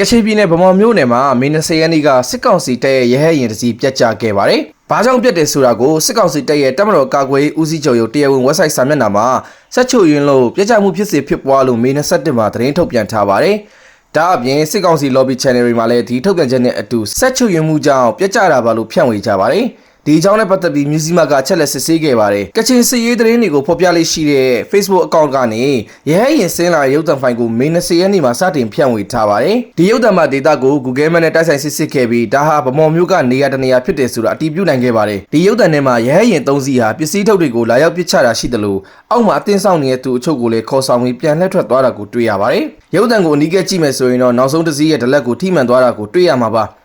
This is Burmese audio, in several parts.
ကချင်ပြည်နယ်ဗမာမြို့နယ်မှာမေ20ရက်နေ့ကစစ်ကောင်စီတပ်ရဲ့ရဟတ်ရင်တစ်စီးပြတ်ကျခဲ့ပါတယ်။ဘာကြောင့်ပြတ်တယ်ဆိုတာကိုစစ်ကောင်စီတပ်ရဲ့တပ်မတော်ကာကွယ်ရေးဦးစီးချုပ်ရုံးတရားဝင် website စာမျက်နှာမှာဆက်ချုပ်ရင်းလို့ပြတ်ကျမှုဖြစ်စေဖြစ်ပွားလို့မေ27မှာသတင်းထုတ်ပြန်ထားပါတယ်။ဒါအပြင်စစ်ကောင်စီ lobby channel တွေမှာလည်းဒီထုတ်ပြန်ချက်နဲ့အတူဆက်ချုပ်ရင်းမှုကြောင့်ပြတ်ကျတာပါလို့ဖြန့်ဝေကြပါတယ်။ ဒီအကြောင်းနဲ့ပတ်သက်ပြီးမြူဇီမာကချက်လက်စစ်ဆေးခဲ့ပါတယ်။ကချင်စစ်ရေးသတင်းတွေကိုဖော်ပြလေးရှိတဲ့ Facebook account ကနေရဲရင်စင်းလာရုပ်သံဖိုင်ကိုမေ20ရက်နေ့မှာစတင်ဖြန့်ဝေထားပါတယ်။ဒီရုပ်သံမှာဒေတာကို Google Map နဲ့တိုက်ဆိုင်စစ်စစ်ခဲ့ပြီးဒါဟာဗမော်မျိုးကနေရာတနေရာဖြစ်တယ်ဆိုတာအတည်ပြုနိုင်ခဲ့ပါတယ်။ဒီရုပ်သံထဲမှာရဲရင်၃စီးဟာပစ္စည်းထုတ်တွေကိုလာရောက်ပစ်ချတာရှိတယ်လို့အောက်မှာအတင်းဆောင်နေတဲ့သူအချို့ကိုလည်းခေါ်ဆောင်ပြီးပြန်လှည့်ထွက်သွားတာကိုတွေ့ရပါတယ်။ရုပ်သံကိုအနီးကပ်ကြည့်မယ်ဆိုရင်တော့နောက်ဆုံးတစ်စီးရဲ့ဒလက်ကိုထိမှန်သွားတာကိုတွေ့ရမှာပါ။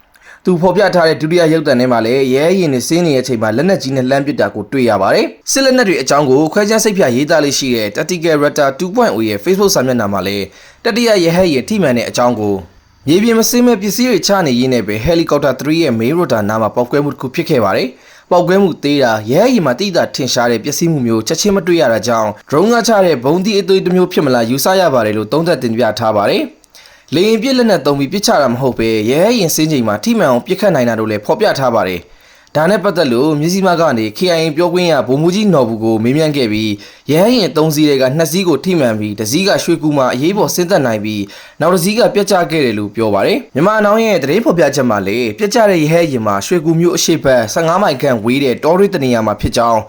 သူဖော်ပြထားတဲ့ဒုတိယရုပ်သံထဲမှာလည်းရဲရင်နဲ့စင်းနေတဲ့အချိန်မှာလက်နက်ကြီးနဲ့လှမ်းပစ်တာကိုတွေ့ရပါတယ်။စစ်လက်နက်တွေအကြောင်းကိုခွဲခြားစိတ်ဖြာရေးသားလေးရှိတဲ့ Tactical Radar 2.0ရဲ့ Facebook စာမျက်နှာမှာလည်းတတိယရဟတ်ရင်ထိမှန်တဲ့အကြောင်းကိုမြေပြင်မစင်းမဲ့ပစ္စည်းတွေချနေရင်းနဲ့ပဲ Helicopter 3ရဲ့ main rotor နားမှာပောက်ကွဲမှုတစ်ခုဖြစ်ခဲ့ပါတယ်။ပေါက်ကွဲမှုသေးတာရဲရီမှာတိတာထင်ရှားတဲ့ပျက်စီးမှုမျိုးချက်ချင်းမတွေ့ရတာကြောင့် drone ကချတဲ့ဘုံဒီအသွေးတစ်မျိုးဖြစ်မလားယူဆရပါတယ်လို့သုံးသပ်တင်ပြထားပါတယ်။ လေရင်ပြစ်လက်နဲ့တုံပြီးပစ်ချတာမဟုတ်ပဲရဲရင်စင်းချိန်မှာထိမှန်အောင်ပစ်ခတ်နိုင်တာတို့လည်းဖော်ပြထားပါတယ်။ဒါနဲ့ပတ်သက်လို့မြစည်းမကနေ KIA ပြောခွင့်ရဗိုလ်မှူးကြီးနော်ဘူးကိုမေးမြန်းခဲ့ပြီးရဲရင်၃စီးတွေက2စီးကိုထိမှန်ပြီးတစ်စီးကရွှေကူမှာအရေးပေါ်ဆင်းသက်နိုင်ပြီးနောက်တစ်စီးကပြတ်ကျခဲ့တယ်လို့ပြောပါတယ်။မြန်မာနောင်ရဲ့တရေဖော်ပြချက်မှာလေပြတ်ကျတဲ့ရဲရင်မှာရွှေကူမျိုးအရှိတ်ဘက်15မိုင်ခန့်ဝေးတဲ့တောရိတနေရာမှာဖြစ်ကြောင်း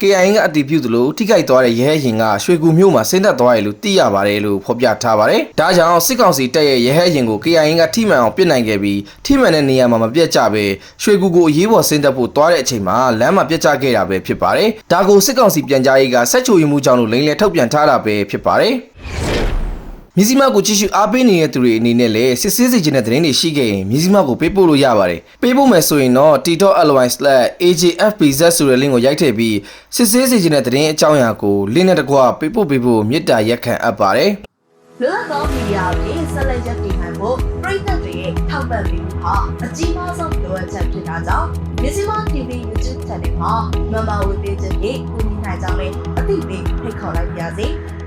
KIN ကအတည်ပြုသလိုထိခိုက်သွားတဲ့ရဲဟရင်ကရွှေကူမြို့မှာဆင်းသက်သွားရလို့သိရပါတယ်လို့ဖော်ပြထားပါတယ်။ဒါကြောင့်စစ်ကောင်စီတပ်ရဲ့ရဲဟရင်ကို KIN ကထိမှန်အောင်ပစ်နိုင်ခဲ့ပြီးထိမှန်တဲ့နေရာမှာမပြတ်ကျပဲရွှေကူကိုအရေးပေါ်ဆင်းသက်ဖို့သွားတဲ့အချိန်မှာလမ်းမှာပြတ်ကျခဲ့တာပဲဖြစ်ပါတယ်။ဒါကိုစစ်ကောင်စီပြန်ကြားရေးကဆက်ချိုရင်မှုကြောင့်လို့လိမ့်လေထုတ်ပြန်ထားတာပဲဖြစ်ပါတယ်။ မြစည်းမကိုကြည့်ရှုအားပေးနေတဲ့သူတွေအနေနဲ့လည်းစစ်ဆေးစီခြင်းတဲ့သတင်းတွေရှိခဲ့ရင်မြစည်းမကိုပေးပို့လို့ရပါတယ်။ပေးပို့မယ်ဆိုရင်တော့ t.ly/ajfpz ဆိုတဲ့ link ကိုရိုက်ထည့်ပြီးစစ်ဆေးစီခြင်းတဲ့သတင်းအကြောင်းအရာကို link နဲ့တကွပေးပို့ပေးဖို့မေတ္တာရက်ခံအပ်ပါတယ်။လွတ်လပ်သောမီဒီယာအဖြစ်ဆက်လက်ရပ်တည်နိုင်ဖို့ပြည်သက်တွေရဲ့ထောက်ပံ့ပေးမှုဟာအကြီးမားဆုံးလိုအပ်ချက်ဖြစ်တာကြောင့်မြစီမ TV YouTube Channel မှာမမဝေပေးခြင်းဖြင့်ကူညီနိုင်ကြောင်းလည်းအသိပေးဖိတ်ခေါ်လိုက်ပါရစေ။